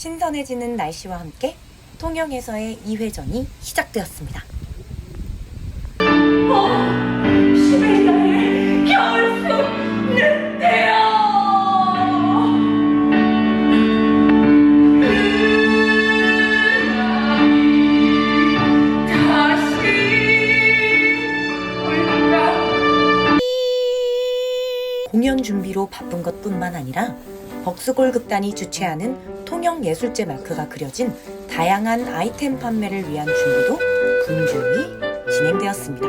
신선해지는 날씨와 함께 통영에서의 2회전이 시작되었습니다. 올까? 공연 준비로 바쁜 것 뿐만 아니라 벅스골 극단이 주최하는 통영 예술제 마크가 그려진 다양한 아이템 판매를 위한 준비도 분주히 진행되었습니다.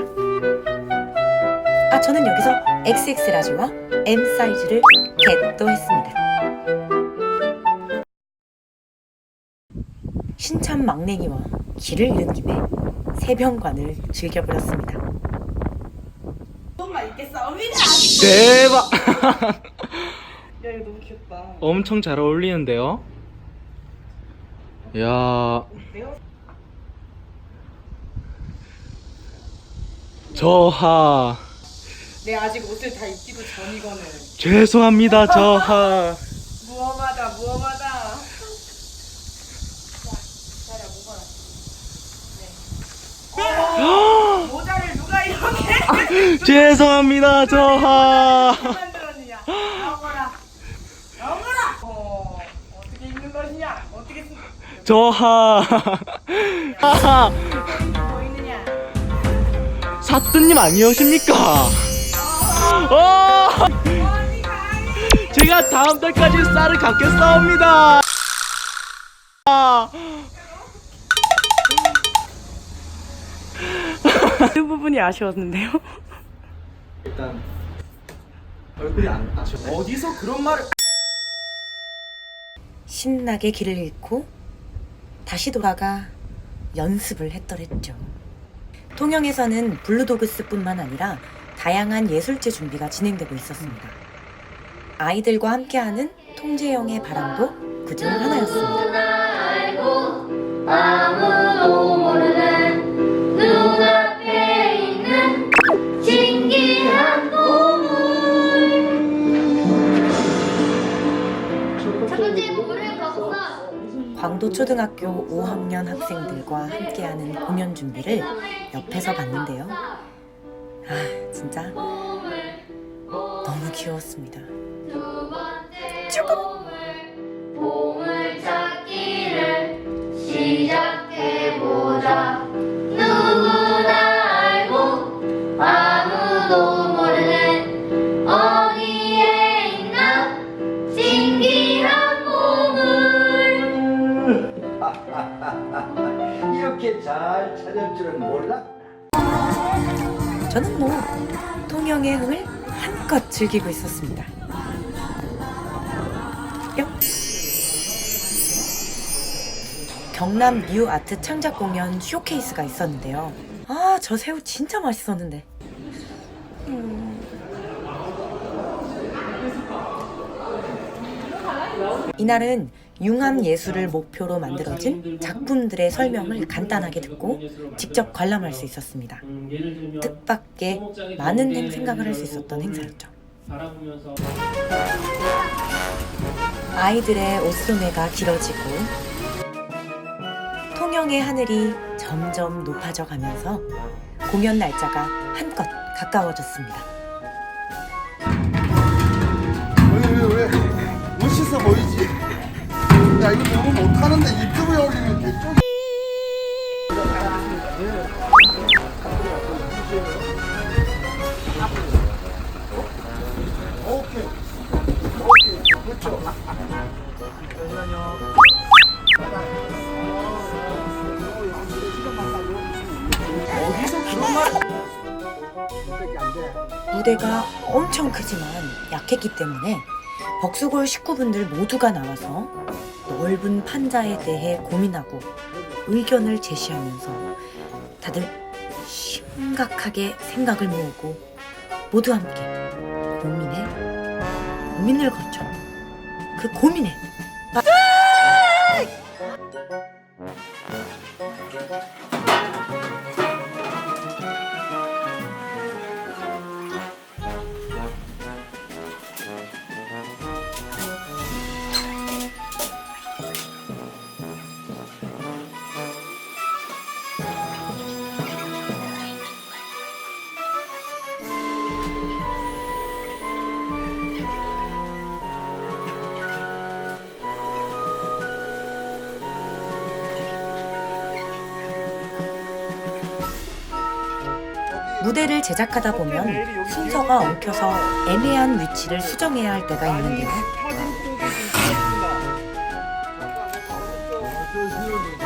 아, 저는 여기서 XX 라지와 M 사이즈를 겟도 했습니다. 신참 막냉이와 길을 잃은 김에 세병관을 즐겨버렸습니다. 대박! 야 이거 너무 귀엽다 엄청 잘 어울리는데요? 야. 저하. 내 아직 옷을 다 입기도 전이거늘 죄송합니다 저하. 무엄하다 무엄하다. 자자 먹어라 네. 모자를 누가 이렇게 죄송합니다 저하 만들었느냐 나오거라 나오거라 어, 어떻게 입는 것이냐 어떻게 쓰 저하. 하하. 사또님 아니오십니까? 어! 제가 다음 달까지 쌀을 갖겠사옵니다. 그 부분이 아쉬웠는데요. 일단 얼굴이 안 아쉬워. 어디서 그런 말을 신나게 길을 잃고 다시 돌아가 연습을 했더랬죠. 통영에서는 블루도그스뿐만 아니라 다양한 예술제 준비가 진행되고 있었습니다. 아이들과 함께하는 통제형의 바람도 그중 하나였습니다. 광도초등학교 5학년 학생들과 함께하는 공연 준비를 옆에서 봤는데요. 아, 진짜 너무 귀여웠습니다. 찾기를 시작해보자 이렇게 잘 찾을 줄은 몰라. 저는 뭐 통영의 흥을 한껏 즐기고 있었습니다. 뿅. 경남 뉴 아트 창작 공연 쇼케이스가 있었는데요. 아, 저 새우 진짜 맛있었는데. 음. 이날은 융합 예술을 목표로 만들어진 작품들의 설명을 간단하게 듣고 직접 관람할 수 있었습니다. 뜻밖의 많은 행 생각을 할 수 있었던 행사였죠. 아이들의 옷소매가 길어지고 통영의 하늘이 점점 높아져 가면서 공연 날짜가 한껏 가까워졌습니다. 왜, 왜, 왜? 멋있어 보이지? 야, 이거 너무 못하는데 유튜브에 올리면. 그렇죠. 무대가 엄청 크지만 약했기 때문에 벅수골 식구분들 모두가 나와서 넓은 판자에 대해 고민하고 의견을 제시하면서 다들 심각하게 생각을 모으고 모두 함께 고민에 고민을 거쳐 그 고민에 무대를 제작하다 보면 순서가 엉켜서 애매한 위치를 수정해야 할 때가 있는데요.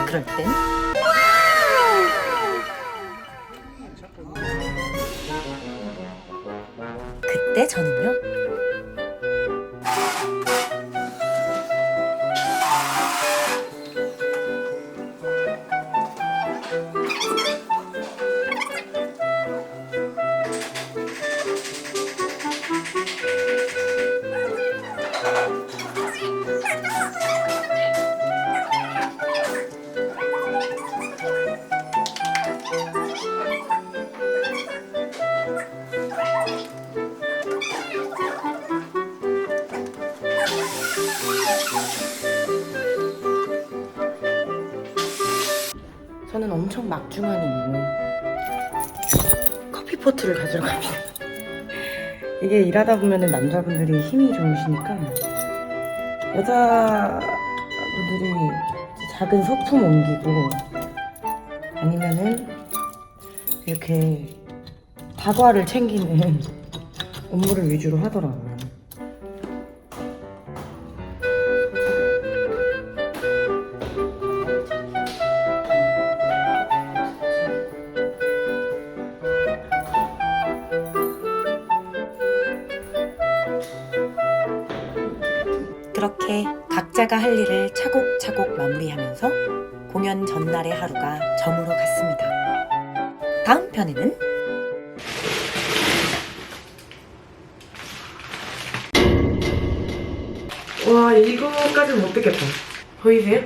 그럴 땐 그때 저는요. 저는 엄청 막중한 임무 커피포트를 가지러 갑니다. 이게 일하다 보면 은 남자분들이 힘이 좋으시니까 여자분들이 작은 소품 옮기고 아니면은 이렇게 다과를 챙기는 업무를 위주로 하더라고요. 그렇게 각자가 할 일을 차곡차곡 마무리하면서 공연 전날의 하루가 저물어 갔습니다. 다음 편에는 와 이거까지는 못 듣겠다. 보이세요?